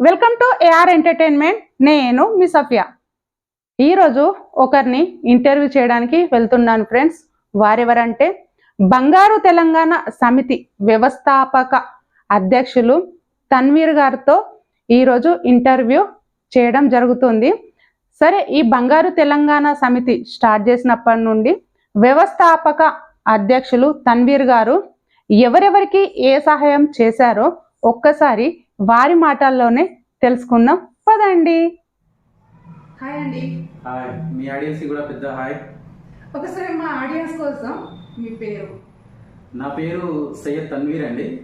Welcome to AR entertainment నేను మీ సఫియా. ఈరోజు ఒకరిని ఇంటర్వ్యూ చేయడానికి వెళ్తున్నాను ఫ్రెండ్స్. వారెవరంటే బంగారు తెలంగాణ సమితి వ్యవస్థాపక అధ్యక్షులు తన్వీర్ గారితో ఈరోజు ఇంటర్వ్యూ చేయడం జరుగుతుంది. సరే ఈ బంగారు తెలంగాణ సమితి స్టార్ట్ చేసినప్పటి నుండి వ్యవస్థాపక అధ్యక్షులు తన్వీర్ గారు ఎవరెవరికి ఏ సహాయం చేశారో ఒక్కసారి వారి మాటల్లోనే తెలుసుకుందాం. పదండి. హాయ్ అండి. హాయ్. మీ ఆడియన్స్ కూడా పెద్ద హాయ్. ఒకసారి మా ఆడియన్స్ కోసం మీ పేరు? నా పేరు సయ్యద్ తన్వీర్ అండి.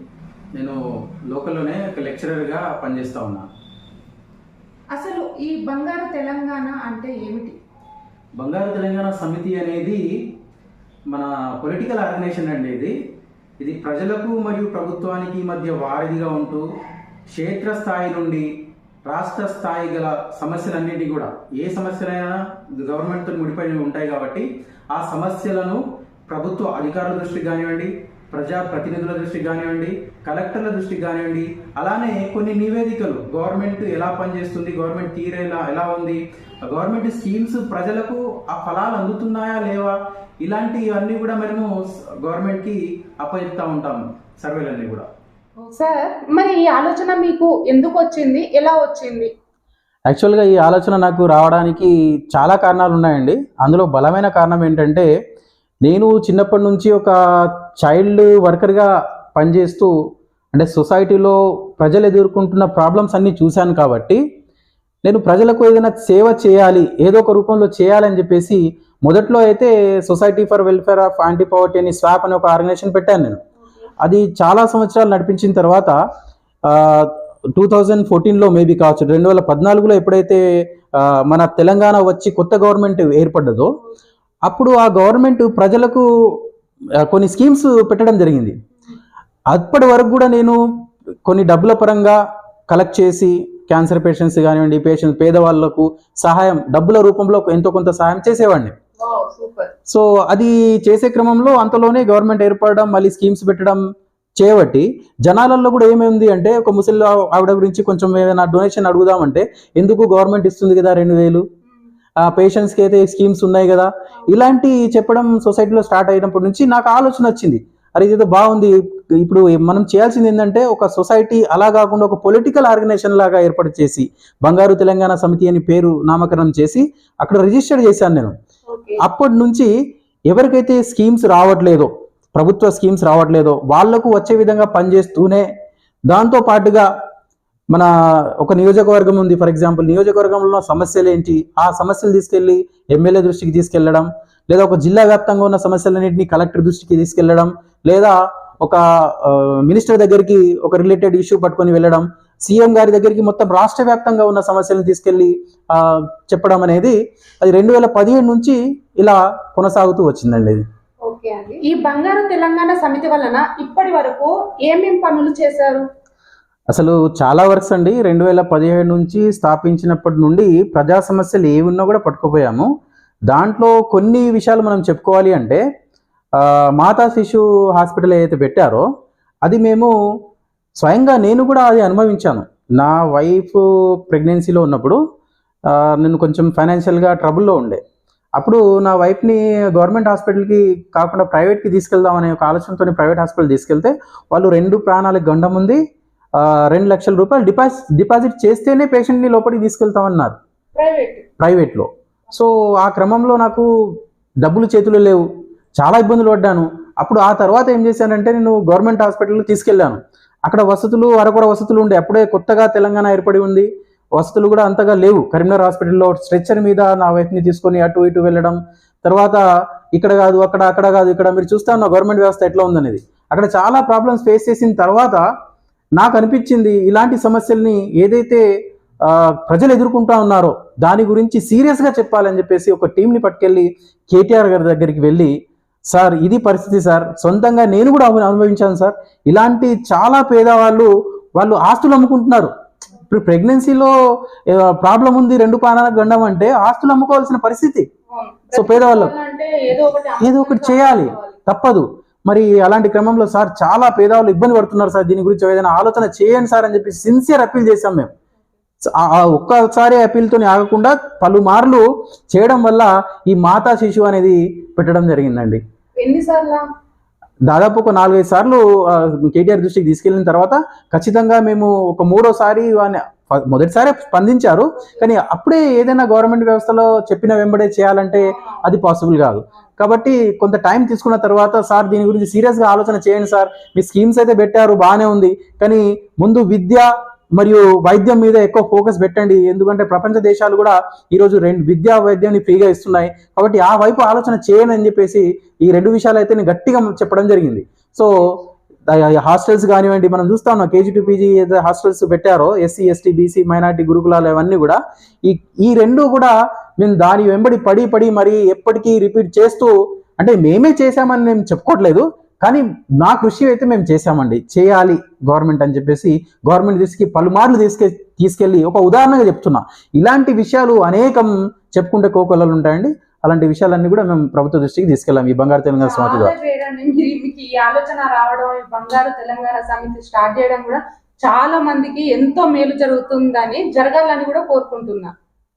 నేను లోకల్లోనే ఒక లెక్చరర్గా పనిచేస్తా ఉన్నా. అసలు ఈ బంగారు తెలంగాణ అంటే ఏమిటి? బంగారు తెలంగాణ సమితి అనేది మన పొలిటికల్ ఆర్గనైజేషన్ అండి ఇది. ఇది ప్రజలకు మరియు ప్రభుత్వానికి మధ్య వారధిగా ఉంటూ క్షేత్రస్థాయి నుండి రాష్ట్ర స్థాయి గల సమస్యలన్నింటినీ కూడా ఏ సమస్యలైనా గవర్నమెంట్తో ముడిపడి ఉంటాయి కాబట్టి ఆ సమస్యలను ప్రభుత్వ అధికారుల దృష్టికి కానివ్వండి ప్రజా ప్రతినిధుల దృష్టికి కానివ్వండి కలెక్టర్ల దృష్టికి కానివ్వండి అలానే కొన్ని నివేదికలు గవర్నమెంట్ ఎలా పనిచేస్తుంది గవర్నమెంట్ తీరేలా ఎలా ఉంది గవర్నమెంట్ స్కీమ్స్ ప్రజలకు ఆ ఫలాలు అందుతున్నాయా లేవా ఇలాంటివన్నీ కూడా మనము గవర్నమెంట్కి అప్పచెప్తా ఉంటాము సర్వేలన్నీ కూడా. సార్ మరి ఈ ఆలోచన మీకు ఎందుకు వచ్చింది? ఎలా వచ్చింది? యాక్చువల్గా ఈ ఆలోచన నాకు రావడానికి చాలా కారణాలు ఉన్నాయండి. అందులో బలమైన కారణం ఏంటంటే నేను చిన్నప్పటి నుంచి ఒక చైల్డ్ వర్కర్గా పనిచేస్తూ అంటే సొసైటీలో ప్రజలు ఎదుర్కొంటున్న ప్రాబ్లమ్స్ అన్నీ చూశాను కాబట్టి నేను ప్రజలకు ఏదైనా సేవ చేయాలి ఏదో ఒక రూపంలో చేయాలని చెప్పేసి మొదట్లో అయితే society for welfare of anti poverty అని స్వాప్ అనే ఒక ఆర్గనైజేషన్ పెట్టాను నేను. అది చాలా సంవత్సరాలు నడిపించిన తర్వాత టూ థౌజండ్ ఫోర్టీన్లో మేబీ కావచ్చు రెండు వేల పద్నాలుగులో ఎప్పుడైతే మన తెలంగాణ వచ్చి కొత్త గవర్నమెంట్ ఏర్పడ్డదో అప్పుడు ఆ గవర్నమెంట్ ప్రజలకు కొన్ని స్కీమ్స్ పెట్టడం జరిగింది. అప్పటి వరకు కూడా నేను కొన్ని డబ్బుల పరంగా కలెక్ట్ చేసి క్యాన్సర్ పేషెంట్స్ కానివ్వండి పేషెంట్స్ పేదవాళ్ళకు సహాయం డబ్బుల రూపంలో ఎంతో కొంత సహాయం చేసేవాడిని. సో అది చేసే క్రమంలో అంతలోనే గవర్నమెంట్ ఏర్పడడం మళ్ళీ స్కీమ్స్ పెట్టడం చేయబట్టి జనాలలో కూడా ఏమైంది అంటే ఒక ముసలి ఆవిడ గురించి కొంచెం ఏదైనా డొనేషన్ అడుగుదామంటే ఎందుకు గవర్నమెంట్ ఇస్తుంది కదా రెండు వేలు? ఆ పేషెంట్స్కి అయితే స్కీమ్స్ ఉన్నాయి కదా. ఇలాంటి చెప్పడం సొసైటీలో స్టార్ట్ అయినప్పటి నుంచి నాకు ఆలోచన వచ్చింది. అరే ఇదేదో బాగుంది. ఇప్పుడు మనం చేయాల్సింది ఏంటంటే ఒక సొసైటీ అలా కాకుండా ఒక పొలిటికల్ ఆర్గనైజేషన్ లాగా ఏర్పాటు చేసి బంగారు తెలంగాణ సమితి అని పేరు నామకరణం చేసి అక్కడ రిజిస్టర్ చేశాను నేను. అప్పటి నుంచి ఎవరికైతే స్కీమ్స్ రావట్లేదో ప్రభుత్వ స్కీమ్స్ రావట్లేదో వాళ్ళకు వచ్చే విధంగా పనిచేస్తూనే దాంతో పాటుగా మన ఒక నియోజకవర్గం ఉంది. ఫర్ ఎగ్జాంపుల్ నియోజకవర్గంలో సమస్యలు ఏంటి? ఆ సమస్యలు తీసుకెళ్ళి ఎమ్మెల్యే దృష్టికి తీసుకెళ్ళడం లేదా ఒక జిల్లా వ్యాప్తంగా ఉన్న సమస్యలన్నింటినీ కలెక్టర్ దృష్టికి తీసుకెళ్ళడం లేదా ఒక మినిస్టర్ దగ్గరికి ఒక రిలేటెడ్ ఇష్యూ పట్టుకొని వెళ్ళడం సీఎం గారి దగ్గరికి మొత్తం రాష్ట్ర వ్యాప్తంగా ఉన్న సమస్యలను తీసుకెళ్ళి ఆ, చెప్పడం అనేది అది రెండు వేల పదిహేడు నుంచి ఇలా కొనసాగుతూ వచ్చిందండి ఇది. ఈ బంగారు తెలంగాణ సమితి వలన ఇప్పటి వరకు ఏమేం పనులు చేశారు? అసలు చాలా వర్క్స్ అండి. రెండు వేల పదిహేడు నుంచి స్థాపించినప్పటి నుండి ప్రజా సమస్యలు ఏవి ఉన్నా కూడా పట్టుకుపోయాము. దాంట్లో కొన్ని విషయాలు మనం చెప్పుకోవాలి అంటే మాతా శిశు హాస్పిటల్ ఏదైతే పెట్టారో అది మేము స్వయంగా నేను కూడా అది అనుభవించాను. నా వైఫ్ ప్రెగ్నెన్సీలో ఉన్నప్పుడు నేను కొంచెం ఫైనాన్షియల్గా ట్రబుల్లో ఉండే. అప్పుడు నా వైఫ్ని గవర్నమెంట్ హాస్పిటల్కి కాకుండా ప్రైవేట్కి తీసుకెళ్దామనే ఒక ఆలోచనతో ప్రైవేట్ హాస్పిటల్ తీసుకెళ్తే వాళ్ళు రెండు ప్రాణాలకు గండం ఉంది. రెండు లక్షల రూపాయలు డిపాజిట్ డిపాజిట్ చేస్తేనే పేషెంట్ని లోపలికి తీసుకెళ్తామన్నారు. ప్రైవేట్. ప్రైవేట్లో. సో ఆ క్రమంలో నాకు డబ్బులు చేతులు లేవు. చాలా ఇబ్బందులు పడ్డాను. అప్పుడు ఆ తర్వాత ఏం చేశానంటే నేను గవర్నమెంట్ హాస్పిటల్కి తీసుకెళ్ళాను. అక్కడ వసతులు అరకొర వసతులు ఉండే. అప్పుడే కొత్తగా తెలంగాణ ఏర్పడి ఉంది. వసతులు కూడా అంతగా లేవు. కరీంనగర్ హాస్పిటల్లో స్ట్రెచ్చర్ మీద నా వైఫ్ని తీసుకొని అటు ఇటు వెళ్ళడం. తర్వాత ఇక్కడ కాదు అక్కడ అక్కడ కాదు ఇక్కడ మీరు చూస్తా ఉన్న గవర్నమెంట్ వ్యవస్థ ఎట్లా ఉందనేది. అక్కడ చాలా ప్రాబ్లమ్స్ ఫేస్ చేసిన తర్వాత నాకు అనిపించింది ఇలాంటి సమస్యల్ని ఏదైతే ప్రజలు ఎదుర్కొంటా ఉన్నారో దాని గురించి సీరియస్గా చెప్పాలని చెప్పేసి ఒక టీంని పట్టుకెళ్ళి కేటీఆర్ గారి దగ్గరికి వెళ్ళి సార్ ఇది పరిస్థితి సార్. సొంతంగా నేను కూడా అను- అనుభవించాను సార్. ఇలాంటి చాలా పేదవాళ్ళు వాళ్ళు ఆస్తులు అమ్ముకుంటున్నారు. ఇప్పుడు ప్రెగ్నెన్సీలో ప్రాబ్లం ఉంది రెండు పానాలకు గండం అంటే ఆస్తులు అమ్ముకోవాల్సిన పరిస్థితి. సో పేదవాళ్ళకు అంటే ఏదో ఒకటి చేయాలి. తప్పదు. మరి అలాంటి క్రమంలో సార్ చాలా పేదవాళ్ళు ఇబ్బంది పడుతున్నారు సార్. దీని గురించి ఏదైనా ఆలోచన చేయండి సార్ అని చెప్పి సిన్సియర్ అప్పీల్ చేశాం మేము. ఒక్కసారి అప్పీల్తో ఆగకుండా పలుమార్లు చేయడం వల్ల ఈ మాతా శిశువు అనేది పెట్టడం జరిగిందండి. ఎన్నిసార్లు? దాదాపు ఒక నాలుగైదు సార్లు కేటీఆర్ దృష్టికి తీసుకెళ్ళిన తర్వాత ఖచ్చితంగా మేము ఒక మూడోసారి ఫ- మొదటిసారి స్పందించారు. కానీ అప్పుడే ఏదైనా గవర్నమెంట్ వ్యవస్థలో చెప్పిన వెంబడే చేయాలంటే అది పాసిబుల్ కాదు. కాబట్టి కొంత టైం తీసుకున్న తర్వాత సార్ దీని గురించి సీరియస్గా ఆలోచన చేయండి సార్. మీ స్కీమ్స్ అయితే పెట్టారు బాగానే ఉంది. కానీ ముందు విద్య మరియు వైద్యం మీద ఎక్కువ ఫోకస్ పెట్టండి. ఎందుకంటే ప్రపంచ దేశాలు కూడా ఈరోజు రెండు విద్యా వైద్యాన్ని ఫ్రీగా ఇస్తున్నాయి. కాబట్టి ఆ వైపు ఆలోచన చేయను అని చెప్పేసి ఈ రెండు విషయాలు అయితే నేను గట్టిగా చెప్పడం జరిగింది. సో హాస్టల్స్ కానివ్వండి మనం చూస్తా ఉన్నాం కేజీ టు పీజీ ఏదైతే హాస్టల్స్ పెట్టారో ఎస్సీ ఎస్టీ బీసీ మైనార్టీ గురుకులాలు అవన్నీ కూడా ఈ ఈ రెండు కూడా మేము దాని వెంబడి పడి పడి మరి ఎప్పటికీ రిపీట్ చేస్తూ అంటే మేమే చేశామని మేము చెప్పుకోవట్లేదు. కానీ మా కృషి అయితే మేము చేశామండి. చేయాలి గవర్నమెంట్ అని చెప్పేసి గవర్నమెంట్ తీసుకు పలుమార్లు తీసుకె తీసుకెళ్ళి ఒక ఉదాహరణగా చెప్తున్నా. ఇలాంటి విషయాలు అనేకం చెప్పుకుంటే కోకొల్లలు ఉంటాయండి. అలాంటి విషయాలన్నీ కూడా మేము ప్రభుత్వ దృష్టికి తీసుకెళ్ళాం. ఈ బంగారు తెలంగాణ సమితి మీకు ఈ ఆలోచన రావడం ఈ బంగారు తెలంగాణ సమితి స్టార్ట్ చేయడం కూడా చాలా మందికి ఎంతో మేలు జరుగుతుందని జరగాలని కూడా కోరుకుంటున్నా.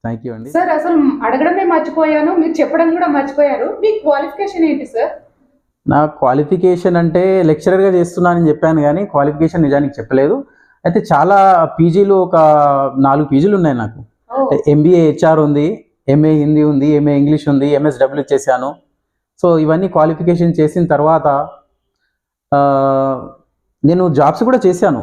థ్యాంక్ యూ అండి. సార్ అసలు అడగడమే మర్చిపోయాను. మీరు చెప్పడం కూడా మర్చిపోయారు. మీ క్వాలిఫికేషన్ ఏంటి సార్? నా క్వాలిఫికేషన్ అంటే లెక్చరర్గా చేస్తున్నానని చెప్పాను కానీ క్వాలిఫికేషన్ నిజానికి చెప్పలేదు. అయితే చాలా పీజీలు ఒక నాలుగు పీజీలు ఉన్నాయి నాకు. ఎంబీఏ హెచ్ఆర్ ఉంది ఎంఏ హిందీ ఉంది ఎంఏ ఇంగ్లీష్ ఉంది ఎంఎస్డబ్ల్యూ చేశాను. సో ఇవన్నీ క్వాలిఫికేషన్ చేసిన తర్వాత నేను జాబ్స్ కూడా చేశాను.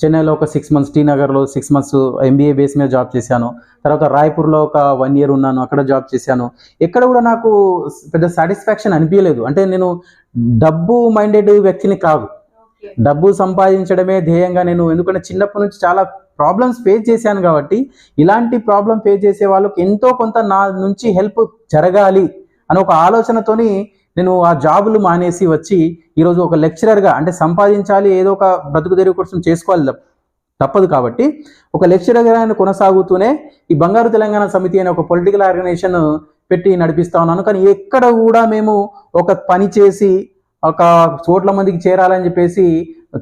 చెన్నైలో ఒక సిక్స్ మంత్స్ టీ నగర్లో సిక్స్ మంత్స్ ఎంబీఏ బేస్ మీద జాబ్ చేశాను. తర్వాత రాయ్పూర్లో ఒక వన్ ఇయర్ ఉన్నాను అక్కడ జాబ్ చేశాను. ఎక్కడ కూడా నాకు పెద్ద సాటిస్ఫాక్షన్ అనిపించలేదు. అంటే నేను డబ్బు మైండెడ్ వ్యక్తిని కాదు. డబ్బు సంపాదించడమే ధ్యేయంగా నేను ఎందుకంటే చిన్నప్పటి నుంచి చాలా ప్రాబ్లమ్స్ ఫేస్ చేశాను కాబట్టి ఇలాంటి ప్రాబ్లం ఫేస్ చేసే వాళ్ళకి ఎంతో కొంత నా నుంచి హెల్ప్ జరగాలి అని ఒక ఆలోచనతోని నేను ఆ జాబులు మానేసి వచ్చి ఈరోజు ఒక లెక్చరర్గా అంటే సంపాదించాలి ఏదో ఒక బ్రతుకు తెరువు కోసం చేసుకోవాలి తప్పదు కాబట్టి ఒక లెక్చరర్గా నేను కొనసాగుతూనే ఈ బంగారు తెలంగాణ సమితి అనే ఒక పొలిటికల్ ఆర్గనైజేషన్ పెట్టి నడిపిస్తా ఉన్నాను. కానీ ఎక్కడ కూడా మేము ఒక పని చేసి ఒక చోట్ల మందికి చేరాలని చెప్పేసి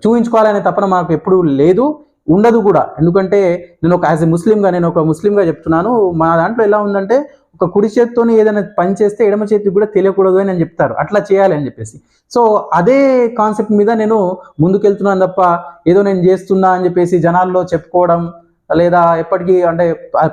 చూపించుకోవాలనే తపన మాకు ఎప్పుడూ లేదు ఉండదు కూడా. ఎందుకంటే నేను ఒక యాజ్ ఎ ముస్లింగా నేను ఒక ముస్లింగా చెప్తున్నాను. మా దాంట్లో ఎలా ఉందంటే ఒక కుడి చేతితోని ఏదైనా పని చేస్తే ఎడమ చేతికి కూడా తెలియకూడదు అని అని చెప్తారు. అట్లా చేయాలి అని చెప్పేసి. సో అదే కాన్సెప్ట్ మీద నేను ముందుకెళ్తున్నాను తప్ప ఏదో నేను చేస్తున్నా అని చెప్పేసి జనాల్లో చెప్పుకోవడం లేదా ఎప్పటికీ అంటే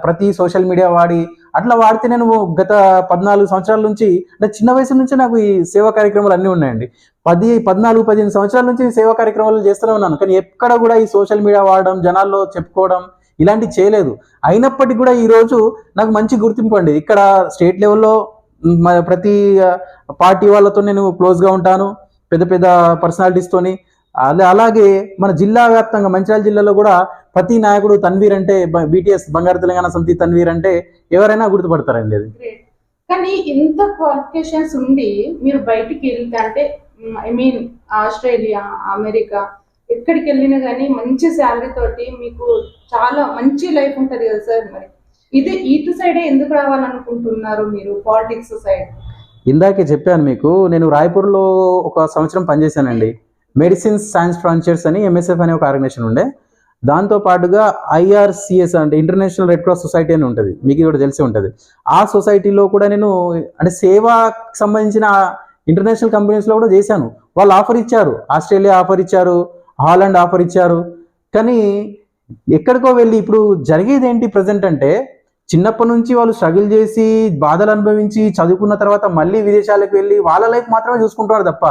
ప్రతి సోషల్ మీడియా వాడి అట్లా వాడితే నేను గత పద్నాలుగు సంవత్సరాల నుంచి అంటే చిన్న వయసు నుంచి నాకు ఈ సేవా కార్యక్రమాలు అన్నీ ఉన్నాయండి. పది పద్నాలుగు పదిహేను సంవత్సరాల నుంచి సేవా కార్యక్రమాలు చేస్తూనే ఉన్నాను. కానీ ఎక్కడ కూడా ఈ సోషల్ మీడియా వాడడం జనాల్లో చెప్పుకోవడం ఇలాంటివి చేయలేదు. అయినప్పటికీ కూడా ఈ రోజు నాకు మంచి గుర్తింపు అండి. ఇక్కడ స్టేట్ లెవెల్లో ప్రతి పార్టీ వాళ్ళతో నేను క్లోజ్గా ఉంటాను. పెద్ద పెద్ద పర్సనాలిటీస్తోని అలా అలాగే మన జిల్లా వ్యాప్తంగా మంచిర్యాల జిల్లాలో కూడా ప్రతి నాయకుడు తన్వీర్ అంటే బీటీఎస్ బంగారు తెలంగాణ సమితి తన్వీర్ అంటే ఎవరైనా గుర్తుపడతారండి అది. కానీ ఇంత క్వాలిఫికేషన్స్ ఉండి మీరు బయటికి వెళ్తే అంటే ఐ మీన్ ఆస్ట్రేలియా అమెరికా ఎక్కడికి వెళ్ళినా కానీ మంచి శాలరీ తోటి మీకు చాలా మంచి లైఫ్ ఉంటుంది కదా సార్ మరి. ఇది ఇటు సైడే ఎందుకు రావాలనుకుంటున్నారు మీరు పాలిటిక్స్ సైడ్ ఇందాకే చెప్పాను మీకు నేను రాయపూర్లో ఒక సంవత్సరం పనిచేశానండి. మెడిసిన్స్ సైన్స్ ఫ్రాంచైర్స్ అని ఎంఎస్ఎఫ్ అనే ఒక ఆర్గనైజేషన్ ఉండే. దాంతో పాటుగా ఐఆర్సిఎస్ అంటే ఇంటర్నేషనల్ రెడ్ క్రాస్ సొసైటీ అని ఉంటుంది. మీకు కూడా తెలిసి ఉంటుంది. ఆ సొసైటీలో కూడా నేను అంటే సేవాకి సంబంధించిన ఇంటర్నేషనల్ కంపెనీస్లో కూడా చేశాను. వాళ్ళు ఆఫర్ ఇచ్చారు. ఆస్ట్రేలియా ఆఫర్ ఇచ్చారు. హాలండ్ ఆఫర్ ఇచ్చారు. కానీ ఎక్కడికో వెళ్ళి ఇప్పుడు జరిగేది ఏంటి ప్రజెంట్ అంటే చిన్నప్పటి నుంచి వాళ్ళు స్ట్రగుల్ చేసి బాధలు అనుభవించి చదువుకున్న తర్వాత మళ్ళీ విదేశాలకు వెళ్ళి వాళ్ళ లైఫ్ మాత్రమే చూసుకుంటున్నారు తప్ప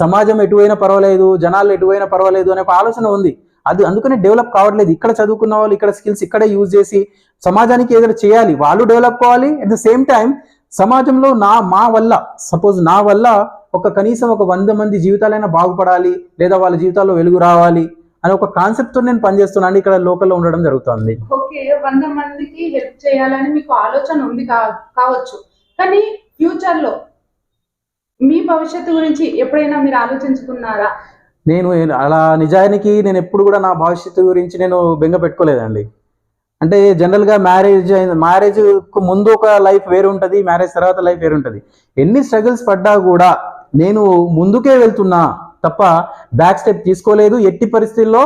సమాజం ఎటువైనా పర్వాలేదు జనాలు ఎటువైనా పర్వాలేదు అనే ఒక ఆలోచన ఉంది. అది అందుకనే డెవలప్ కావట్లేదు. ఇక్కడ చదువుకున్న వాళ్ళు ఇక్కడ స్కిల్స్ ఇక్కడే యూజ్ చేసి సమాజానికి ఏదైనా చేయాలి. వాళ్ళు డెవలప్ కావాలి అట్ ద సేమ్ టైం సమాజంలో నా మా వల్ల సపోజ్ నా వల్ల ఒక కనీసం ఒక వంద మంది జీవితాలైనా బాగుపడాలి లేదా వాళ్ళ జీవితాల్లో వెలుగు రావాలి అనే ఒక కాన్సెప్ట్తో నేను పనిచేస్తున్నాను ఇక్కడ లోకల్లో ఉండడం జరుగుతుంది. ఓకే వంద మందికి హెల్ప్ చేయాలని మీకు ఆలోచన ఉంది కావచ్చు. కానీ ఫ్యూచర్లో మీ భవిష్యత్తు గురించి ఎప్పుడైనా మీరు ఆలోచించుకున్నారా? నేను అలా నిజానికి నేను ఎప్పుడు కూడా నా భవిష్యత్తు గురించి నేను బెంగ పెట్టుకోలేదండి. అంటే జనరల్గా మ్యారేజ్ మ్యారేజ్ ముందు ఒక లైఫ్ వేరు ఉంటుంది మ్యారేజ్ తర్వాత లైఫ్ వేరు ఉంటుంది ఎన్ని స్ట్రగుల్స్ పడ్డా కూడా నేను ముందుకే వెళ్తున్నా తప్ప బ్యాక్ స్టెప్ తీసుకోలేదు. ఎట్టి పరిస్థితుల్లో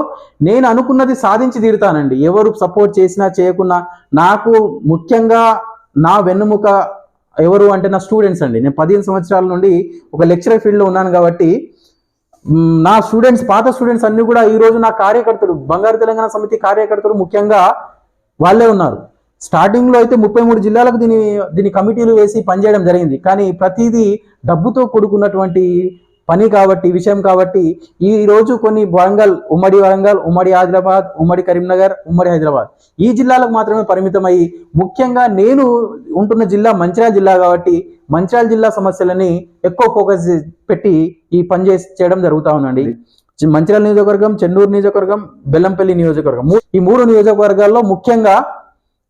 నేను అనుకున్నది సాధించి తీరుతానండి. ఎవరు సపోర్ట్ చేసినా చేయకున్నా నాకు ముఖ్యంగా నా వెన్నుముక ఎవరు అంటే నా స్టూడెంట్స్ అండి. నేను పదిహేను సంవత్సరాల నుండి ఒక లెక్చరర్ ఫీల్డ్లో ఉన్నాను కాబట్టి నా స్టూడెంట్స్ పాత స్టూడెంట్స్ అన్ని కూడా ఈరోజు నా కార్యకర్తలు బంగారు తెలంగాణ సమితి కార్యకర్తలు ముఖ్యంగా వాళ్ళే ఉన్నారు. స్టార్టింగ్లో అయితే ముప్పై మూడు జిల్లాలకు దీని దీని కమిటీలు వేసి పనిచేయడం జరిగింది. కానీ ప్రతిదీ డబ్బుతో కూడుకున్నటువంటి పని కాబట్టి విషయం కాబట్టి ఈ రోజు కొన్ని వరంగల్ ఉమ్మడి వరంగల్ ఉమ్మడి ఆదిలాబాద్ ఉమ్మడి కరీంనగర్ ఉమ్మడి హైదరాబాద్ ఈ జిల్లాలకు మాత్రమే పరిమితమై ముఖ్యంగా నేను ఉంటున్న జిల్లా మంచిర్యాల జిల్లా కాబట్టి మంచిర్యాల జిల్లా సమస్యలని ఎక్కువ ఫోకస్ పెట్టి ఈ పని చేసి చేయడం జరుగుతూ ఉందండి. మంచిర్యాల నియోజకవర్గం చెన్నూరు నియోజకవర్గం బెల్లంపల్లి నియోజకవర్గం. ఈ మూడు నియోజకవర్గాల్లో ముఖ్యంగా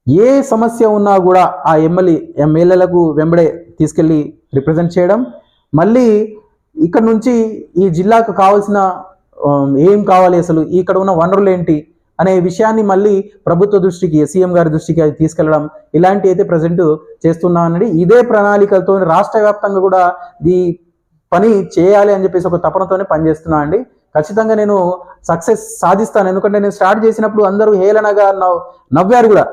ఏ సమస్య ఉన్నా కూడా ఆ ఎమ్మెల్యే ఎమ్మెల్యేలకు వెంబడే తీసుకెళ్ళి రిప్రజెంట్ చేయడం. మళ్ళీ ఇక్కడ నుంచి ఈ జిల్లాకు కావాల్సిన ఏం కావాలి అసలు ఇక్కడ ఉన్న వనరులు ఏంటి అనే విషయాన్ని మళ్ళీ ప్రభుత్వ దృష్టికి సీఎం గారి దృష్టికి అది తీసుకెళ్ళడం ఇలాంటి అయితే ప్రజెంట్ చేస్తున్నానండి ఇదే ప్రణాళికలతో రాష్ట్ర వ్యాప్తంగా కూడా ఈ పని చేయాలి అని చెప్పేసి ఒక తపనతోనే పనిచేస్తున్నా అండి. ఖచ్చితంగా నేను సక్సెస్ సాధిస్తాను. ఎందుకంటే నేను స్టార్ట్ చేసినప్పుడు అందరూ హేళనగా నవ్ నవ్వారు కూడా.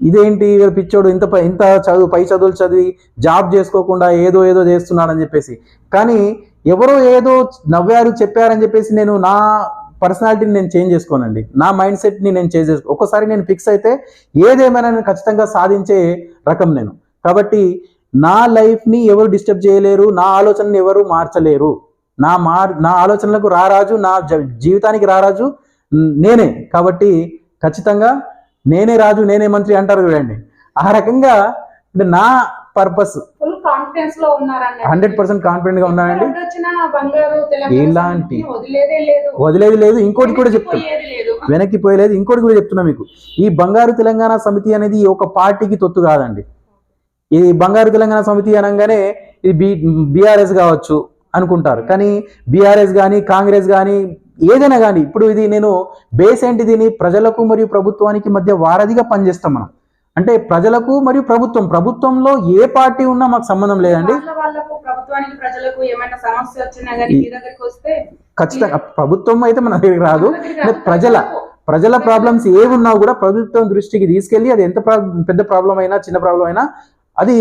ఇదేంటి పిచ్చోడు ఇంత పై- ఇంత చదువు పై చదువులు చదివి జాబ్ చేసుకోకుండా ఏదో ఏదో చేస్తున్నాడని చెప్పేసి. కానీ ఎవరో ఏదో నవ్వారు చెప్పారని చెప్పేసి నేను నా పర్సనాలిటీని నేను చేంజ్ చేసుకోనండి. నా మైండ్ సెట్ని నేను చేంజ్ చేసుకో ఒక్కసారి నేను ఫిక్స్ అయితే ఏదేమైనా నేను ఖచ్చితంగా సాధించే రకం నేను. కాబట్టి నా లైఫ్ని ఎవరు డిస్టర్బ్ చేయలేరు నా ఆలోచనని ఎవరు మార్చలేరు. నా మార్ నా ఆలోచనలకు రారాజు నా జ- జీవితానికి రారాజు నేనే. కాబట్టి ఖచ్చితంగా నేనే రాజు నేనే మంత్రి అంటారు చూడండి. ఆ రకంగా అంటే నా పర్పస్ హండ్రెడ్ పర్సెంట్ కాన్ఫిడెంట్గా ఉన్నానండి. సమితిని వదిలేదే లేదు. ఇంకోటి కూడా చెప్తాను వెనక్కి పోయలేదు ఇంకోటి కూడా చెప్తున్నా మీకు. ఈ బంగారు తెలంగాణ సమితి అనేది ఒక పార్టీకి తొత్తు కాదండి. ఈ బంగారు తెలంగాణ సమితి అనగానే ఇది బి బీఆర్ఎస్ కావచ్చు అనుకుంటారు. కానీ బీఆర్ఎస్ కానీ కాంగ్రెస్ కానీ ఏదైనా కానీ ఇప్పుడు ఇది నేను బేస్ ఏంటి దీని ప్రజలకు మరియు ప్రభుత్వానికి మధ్య వారధిగా పనిచేస్తాం మనం. అంటే ప్రజలకు మరియు ప్రభుత్వం ప్రభుత్వంలో ఏ పార్టీ ఉన్నా మాకు సంబంధం లేదండి. ఖచ్చితంగా ప్రభుత్వం అయితే మన దగ్గరికి రాదు. ప్రజల ప్రజల ప్రాబ్లమ్స్ ఏమున్నా కూడా ప్రభుత్వం దృష్టికి తీసుకెళ్ళి అది ఎంత పెద్ద ప్రాబ్లం అయినా చిన్న ప్రాబ్లం అయినా అది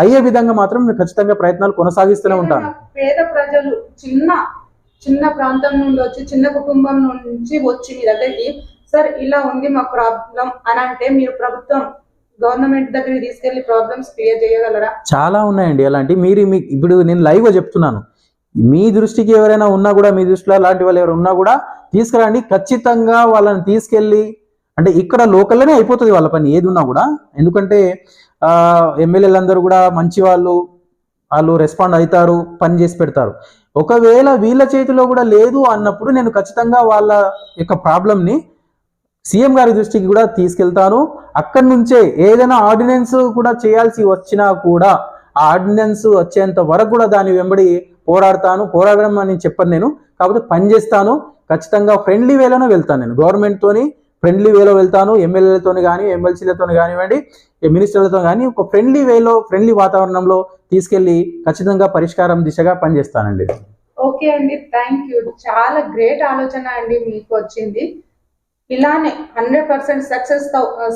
అయ్యే విధంగా మాత్రం నేను ఖచ్చితంగా ప్రయత్నాలు కొనసాగిస్తూనే ఉంటాను పేద ప్రజలు చిన్న చిన్న ప్రాంతం నుండి వచ్చి చిన్న కుటుంబం నుంచి వచ్చి మీ దగ్గరికి సార్ ఇలా ఉంది మా ప్రాబ్లం అని అంటే మీరు ప్రభుత్వం గవర్నమెంట్ దగ్గరికి తీసుకెళ్ళి ప్రాబ్లమ్స్ క్లియర్ చేయగలరా? చాలా ఉన్నాయండి. అలాంటి మీరు మీ ఇప్పుడు నేను లైవ్గా చెప్తున్నాను. మీ దృష్టికి ఎవరైనా ఉన్నా కూడా మీ దృష్టిలో అలాంటి వాళ్ళు ఎవరు ఉన్నా కూడా తీసుకురండి. ఖచ్చితంగా వాళ్ళని తీసుకెళ్ళి అంటే ఇక్కడ లోకల్లోనే అయిపోతుంది వాళ్ళ పని ఏది ఉన్నా కూడా. ఎందుకంటే ఆ, ఎమ్మెల్యేలందరూ కూడా మంచి వాళ్ళు వాళ్ళు రెస్పాండ్ అవుతారు పని చేసి పెడతారు. ఒకవేళ వీళ్ళ చేతిలో కూడా లేదు అన్నప్పుడు నేను ఖచ్చితంగా వాళ్ళ యొక్క ప్రాబ్లమ్ని సీఎం గారి దృష్టికి కూడా తీసుకెళ్తాను. అక్కడి నుంచే ఏదైనా ఆర్డినెన్స్ కూడా చేయాల్సి వచ్చినా కూడా ఆ ఆర్డినెన్స్ వచ్చేంత వరకు కూడా దాని వెంబడి పోరాడతాను. పోరాడడం అని చెప్పను నేను. కాకపోతే పని చేస్తాను ఖచ్చితంగా ఫ్రెండ్లీ వేలోనే వెళ్తాను నేను. గవర్నమెంట్తోని ఫ్రెండ్లీ వేలో వెళ్తాను ఎమ్మెల్యేలతో కానీ ఎమ్మెల్సీలతో కానివ్వండి మినిస్టర్లతో కానీ ఒక ఫ్రెండ్లీ వేలో ఫ్రెండ్లీ వాతావరణంలో తీసుకెళ్ళి ఖచ్చితంగా పరిష్కారం దిశగా పనిచేస్తానండి. ఓకే అండి థ్యాంక్ యూ చాలా గ్రేట్ ఆలోచన అండి మీకు వచ్చింది. ఇలానే హండ్రెడ్ పర్సెంట్ సక్సెస్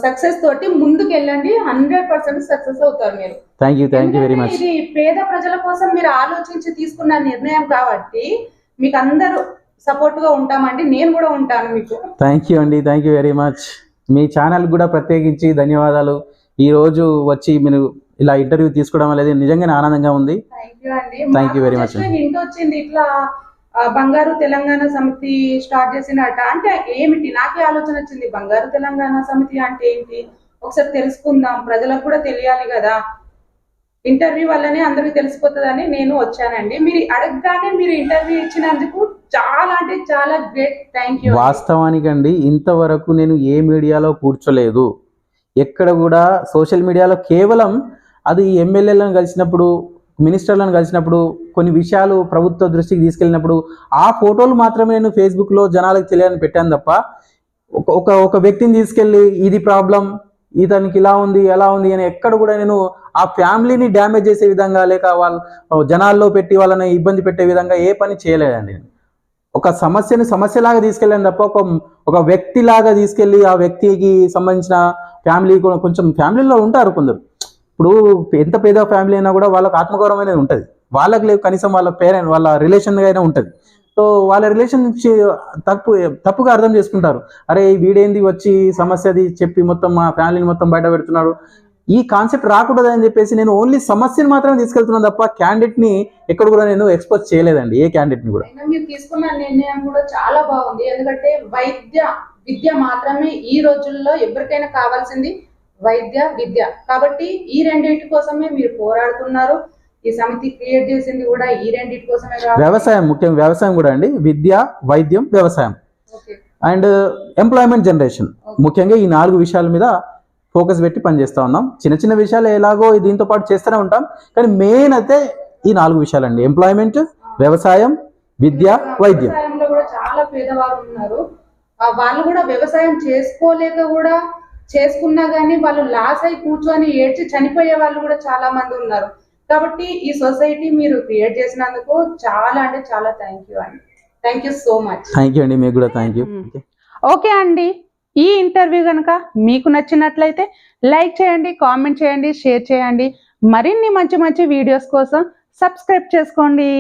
సక్సెస్ తోటి ముందుకు వెళ్ళండి హండ్రెడ్ పర్సెంట్ సక్సెస్ అవుతారు మీరు. Thank you thank you very much ఇది పేద ప్రజల కోసం మీరు ఆలోచించి తీసుకున్న నిర్ణయం కాబట్టి మీకు అందరూ సపోర్ట్గా ఉంటామండి. నేను కూడా ఉంటాను మీకు. థ్యాంక్ యూ అండి. థ్యాంక్ యూ వెరీ మచ్ మీ ఛానల్ కూడా ప్రత్యేకించి ధన్యవాదాలు. ఈ రోజు వచ్చి మీరు ఇలా ఇంటర్వ్యూ తీసుకోవడం అనేది నిజంగానే ఆనందంగా ఉంది. Thank you very much. Hint వచ్చింది ఇట్లా బంగారు తెలంగాణ సమితి స్టార్ట్ చేసినట్ట అంటే ఏమిటి? నాకే ఆలోచన వచ్చింది. బంగారు తెలంగాణ సమితి అంటే ఏంటి? ఒకసారి తెలుసుకుందాం. ప్రజలకు కూడా తెలియాలి కదా. ఇంటర్వ్యూ వల్లనే అందరికి తెలిసిపోతుందని నేను వచ్చానండి. మీరు అడగగానే మీరు ఇంటర్వ్యూ ఇచ్చినందుకు చాలా అంటే చాలా గ్రేట్ థ్యాంక్ యూ వాస్తవానికండి ఇంతవరకు నేను ఏ మీడియాలో కూర్చోలేదు. ఎక్కడ కూడా సోషల్ మీడియాలో కేవలం అది ఎమ్మెల్యేలను కలిసినప్పుడు మినిస్టర్లను కలిసినప్పుడు కొన్ని విషయాలు ప్రభుత్వ దృష్టికి తీసుకెళ్ళినప్పుడు ఆ ఫోటోలు మాత్రమే నేను ఫేస్బుక్లో జనాలకు తెలియని పెట్టాను తప్ప ఒక ఒక ఒక వ్యక్తిని తీసుకెళ్ళి ఇది ప్రాబ్లం ఇతనికి ఇలా ఉంది ఎలా ఉంది అని ఎక్కడ కూడా నేను ఆ ఫ్యామిలీని డ్యామేజ్ చేసే విధంగా లేక వాళ్ళ జనాల్లో పెట్టి వాళ్ళని ఇబ్బంది పెట్టే విధంగా ఏ పని చేయలేదండి నేను. ఒక సమస్యని సమస్యలాగా తీసుకెళ్ళాను తప్ప ఒక ఒక వ్యక్తిలాగా తీసుకెళ్ళి ఆ వ్యక్తికి సంబంధించిన ఫ్యామిలీ కొంచెం ఫ్యామిలీలో ఉంటారు కొందరు. ఇప్పుడు ఎంత పేద ఫ్యామిలీ అయినా కూడా వాళ్ళకి ఆత్మగౌరవం అనేది ఉంటుంది. వాళ్ళకి లేవు కనీసం వాళ్ళ పేరెంట్ వాళ్ళ రిలేషన్ అయినా ఉంటుంది. సో వాళ్ళ రిలేషన్ తప్పు తప్పుగా అర్థం చేసుకుంటారు. అరే వీడేంది వచ్చి సమస్యది చెప్పి మొత్తం మా ఫ్యామిలీని మొత్తం బయట పెడుతున్నాడు. ఈ కాన్సెప్ట్ రాకూడదు అని చెప్పేసి నేను ఓన్లీ సమస్యను మాత్రమే తీసుకెళ్తున్నాను తప్ప క్యాండిడేట్ని ఎక్కడ కూడా నేను ఎక్స్పోజ్ చేయలేదండి ఏ క్యాండిడేట్ని కూడా మీరు తీసుకున్న నిర్ణయం కూడా చాలా బాగుంది. ఎందుకంటే వైద్య విద్య మాత్రమే ఈ రోజుల్లో ఎవరికైనా కావాల్సింది వైద్య విద్య. కాబట్టి ఈ రెండింటి కోసమే మీరు పోరాడుతున్నారు. ఈ సమితి క్రియేట్ చేసింది కూడా ఈ రెండింటి కోసమే వ్యవసాయం ముఖ్యం వ్యవసాయం కూడా అండి. విద్య వైద్యం వ్యవసాయం. అండ్ ఎంప్లాయ్మెంట్ జనరేషన్ ముఖ్యంగా ఈ నాలుగు విషయాల మీద ఫోకస్ పెట్టి పనిచేస్తా ఉన్నాం. చిన్న చిన్న విషయాలు ఎలాగో దీంతో పాటు చేస్తూనే ఉంటాం. కానీ మెయిన్ అయితే ఈ నాలుగు విషయాలండి. ఎంప్లాయ్మెంట్ వ్యవసాయం విద్య వైద్యం. చాలా పేదవారు ఉన్నారు. వాళ్ళు కూడా వ్యవసాయం చేసుకోలేక కూడా చేసుకున్నా గానీ వాళ్ళు లాస్ అయి కూర్చొని ఏడ్చి చనిపోయే వాళ్ళు కూడా చాలా మంది ఉన్నారు. కాబట్టి ఈ సొసైటీ మీరు క్రియేట్ చేసినందుకు చాలా అంటే చాలా థ్యాంక్ యూ అండి. Thank you so much thank you అండి. మీకు కూడా థ్యాంక్ యూ ఓకే అండి. ఈ ఇంటర్వ్యూ కనుక మీకు నచ్చినట్లయితే లైక్ చేయండి కామెంట్ చేయండి షేర్ చేయండి. మరిన్ని మంచి మంచి వీడియోస్ కోసం సబ్స్క్రైబ్ చేసుకోండి.